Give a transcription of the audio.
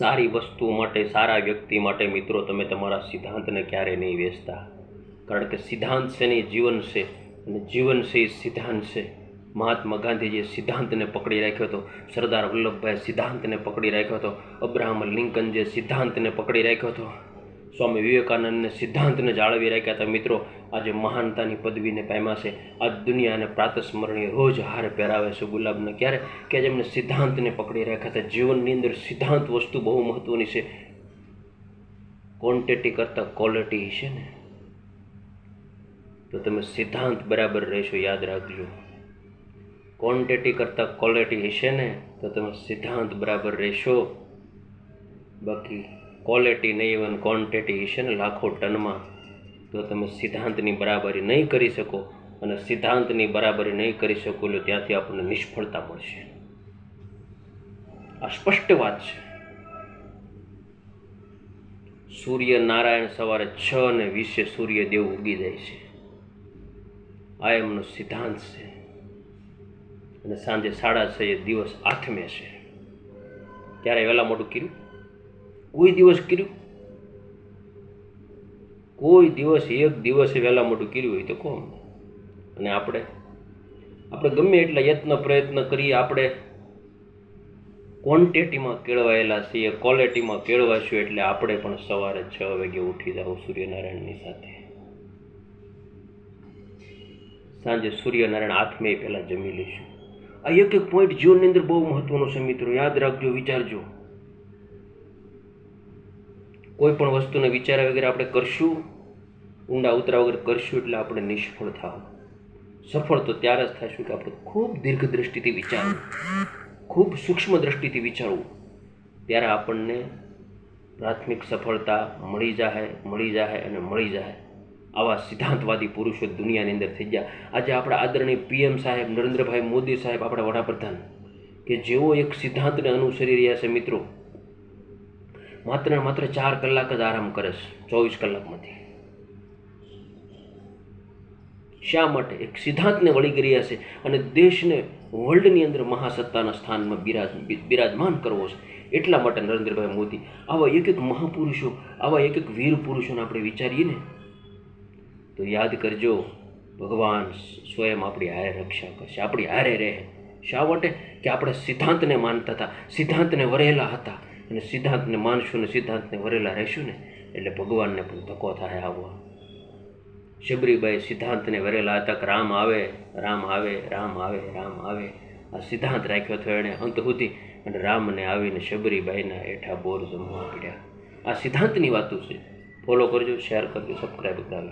સારી વસ્તુઓ માટે, સારા વ્યક્તિ માટે મિત્રો, તમે તમારા સિદ્ધાંતને ક્યારે નહીં વેચતા. કારણ કે સિદ્ધાંત છે ને એ જીવન છે, અને જીવન છે એ સિદ્ધાંત છે. મહાત્મા ગાંધીજીએ સિદ્ધાંતને પકડી રાખ્યો હતો, સરદાર વલ્લભભાઈ સિદ્ધાંતને પકડી રાખ્યો હતો, અબ્રાહમ લિંકન જે સિદ્ધાંતને પકડી રાખ્યો હતો. સ્વામી વિવેકાનંદને સિદ્ધાંતને જાળવી રાખ્યા હતા. મિત્રો, આજે મહાનતાની પદવીને પામ્યા છે. આ દુનિયાને પ્રાતસ્મરણીય રોજ હાર પહેરાવે છે ગુલાબને. ક્યારે? કે જેમને સિદ્ધાંતને પકડી રાખ્યા હતા. જીવનની અંદર સિદ્ધાંત વસ્તુ બહુ મહત્વની છે. ક્વોન્ટિટી કરતાં ક્વોલિટી છે ને. તો તમે સિદ્ધાંત બરાબર રહેશો, યાદ રાખજો. ક્વોન્ટિટી કરતાં ક્વોલિટી હશે ને, તો તમે સિદ્ધાંત બરાબર રહેશો. બાકી ક્વોલિટી નહીં ઇવન ક્વોન્ટિટી છે ને લાખો ટનમાં, તો તમે સિદ્ધાંતની બરાબરી નહીં કરી શકો અને સિદ્ધાંતની બરાબરી નહીં કરી શકો એટલે ત્યાંથી આપણને નિષ્ફળતા મળશે. આ સ્પષ્ટ વાત છે. સૂર્ય નારાયણ સવારે છ અને વીસે સૂર્યદેવ ઉગી જાય છે. આ એમનો સિદ્ધાંત છે. અને સાંજે સાડા છ દિવસ આઠમે છે. ત્યારે વહેલા મોટું કર્યું? કોઈ દિવસ કર્યું? કોઈ દિવસ, એક દિવસે વહેલા મોટું કર્યું હોય તો કોણ? અને આપણે? આપણે ગમે એટલા યત્ન પ્રયત્ન કરીએ, આપણે ક્વોન્ટિટીમાં કેળવાયેલા છીએ ક્વોલિટીમાં કેળવાશું એટલે આપણે પણ સવારે છ વાગે ઉઠી જાવ સૂર્યનારાયણની સાથે. સાંજે સૂર્યનારાયણ આથમે પહેલાં જમી લઈશું. આ એક એક પોઈન્ટ જીવનની અંદર બહુ મહત્વનો છે મિત્રો, યાદ રાખજો, વિચારજો. કોઈ પણ વસ્તુને વિચાર્યા વગર આપણે કરશું, ઊંડા ઉતરા વગર કરશું એટલે આપણે નિષ્ફળ થાવ. સફળ તો ત્યારે જ થઈશું કે આપણે ખૂબ દીર્ઘ દ્રષ્ટિથી વિચારવું, ખૂબ સૂક્ષ્મ દ્રષ્ટિથી વિચારવું. ત્યારે આપણને પ્રાથમિક સફળતા મળી જાહે મળી જાહે અને મળી જાહે. આવા સિદ્ધાંતવાદી પુરુષો દુનિયાની અંદર થઈ ગયા. આજે આપણા આદરણીય પીએમ સાહેબ, નરેન્દ્રભાઈ મોદી સાહેબ, આપણા વડાપ્રધાન, કે જેઓ એક સિદ્ધાંતને અનુસરી રહ્યા છે મિત્રો માત્ર માત્ર ચાર કલાક જ આરામ કરે છે, ચોવીસ કલાકમાંથી. શા માટે? એક સિદ્ધાંતને વળી ગયા છે અને દેશને વર્લ્ડની અંદર મહાસત્તાના સ્થાનમાં બિરાજ, બિરાજમાન કરવો છે. એટલા માટે નરેન્દ્રભાઈ મોદી, આવા એક એક મહાપુરુષો, આવા એક એક વીર પુરુષોને આપણે વિચારીએ ને, તો યાદ કરજો, ભગવાન સ્વયં આપણી હારે રક્ષા કરશે, આપણી હારે રહે. શા માટે? કે આપણે સિદ્ધાંતને માનતા હતા, સિદ્ધાંતને વરેલા હતા. અને સિદ્ધાંતને માનશું ને સિદ્ધાંતને વરેલા રહેશું ને, એટલે ભગવાનને પણ ધક્કો થાય આવો. શબરીબાઈ સિદ્ધાંતને વરેલા હતા કે રામ આવે રામ આવે રામ આવે રામ આવે. આ સિદ્ધાંત રાખ્યો હતો એણે અંત સુધી અને રામને આવીને શબરીબાઈના એઠા બોર જમવા પડ્યા. આ સિદ્ધાંતની વાતો છે. ફોલો કરજો, શેર કરજો, સબસ્ક્રાઈબ કરાવજો